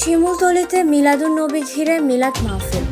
শিমুলতলিতে মিলাদুন নবী ঘিরে মিলাদ মাহফিল।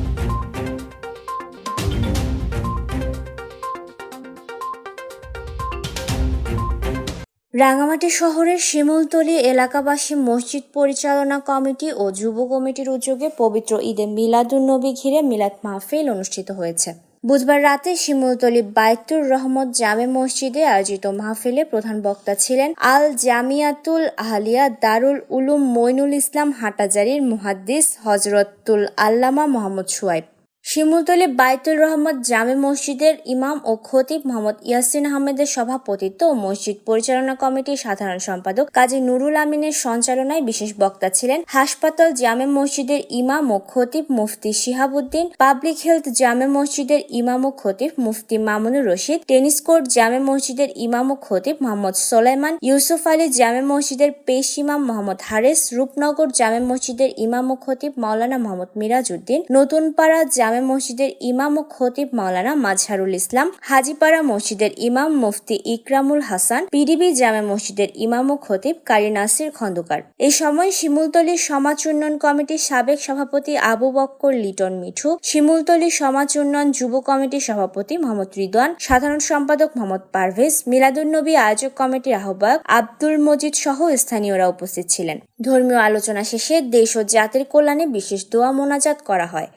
রাঙামাটি শহরের শিমুলতলি এলাকাবাসী মসজিদ পরিচালনা কমিটি ও যুব কমিটির উদ্যোগে পবিত্র ঈদে মিলাদুন নবী ঘিরে মিলাদ মাহফিল অনুষ্ঠিত হয়েছে। বুধবার রাতে শিমুলতলি বায়তুর রহমত জামে মসজিদে আয়োজিত মাহফিলে প্রধান বক্তা ছিলেন আল জামিয়াতুল আহলিয়া দারুল উলুম মইনুল ইসলাম হাটাজারির মুহাদ্দিস হজরতুল আল্লামা মোহাম্মদ সুয়াইব শিমুলতলী বাইতুল রহমত জামে মসজিদের ইমাম ও খতিব মোহাম্মদ ইয়াসিন আহমেদের সভাপতিত্ব ও মসজিদ পরিচালনা কমিটির সাধারণ সম্পাদক কাজী নুরুল আমিনের সঞ্চালনায় বিশেষ বক্তা ছিলেন হাসপাতাল জামে মসজিদের ইমাম ও খতিব মুফতি শিহাবুদ্দিন, পাবলিক হেলথ জামে মসজিদের ইমাম ও খতিব মুফতি মামুনুর রশিদ, টেনিস কোর্ট জামে মসজিদের ইমাম ও খতিব মোহাম্মদ সোলাইমান, ইউসুফ আলী জামে মসজিদের পেশ ইমাম মোহাম্মদ হারেস, রূপনগর জামে মসজিদের ইমাম ও খতিব মাওলানা মোহাম্মদ মিরাজ উদ্দিন নতুনপাড়া জামে মসজিদের ইমাম ও খতিব মাওলানা মাজহারুল ইসলাম, হাজিপাড়া মসজিদের ইমাম মুফতি ইকরামুল হাসান, পিডিবি জামে মসজিদের ইমাম ও খতিব কারি নাসির খন্দকার। এই সময় শিমুলতলী সমাজ উন্নয়ন কমিটির সাবেক সভাপতি আবু বক্কর, লিটন মিঠু শিমুলতলী সমাজ উন্নয়ন যুব কমিটির সভাপতি মোহাম্মদ রিদওয়ান, সাধারণ সম্পাদক মোহাম্মদ পারভেজ, মিলাদুন্নবী আয়োজক কমিটির আহ্বায়ক আব্দুল মজিদ সহ স্থানীয়রা উপস্থিত ছিলেন। ধর্মীয় আলোচনা শেষে দেশ ও জাতির কল্যাণে বিশেষ দোয়া মোনাজাত করা হয়।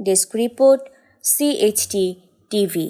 Desk report CHT TV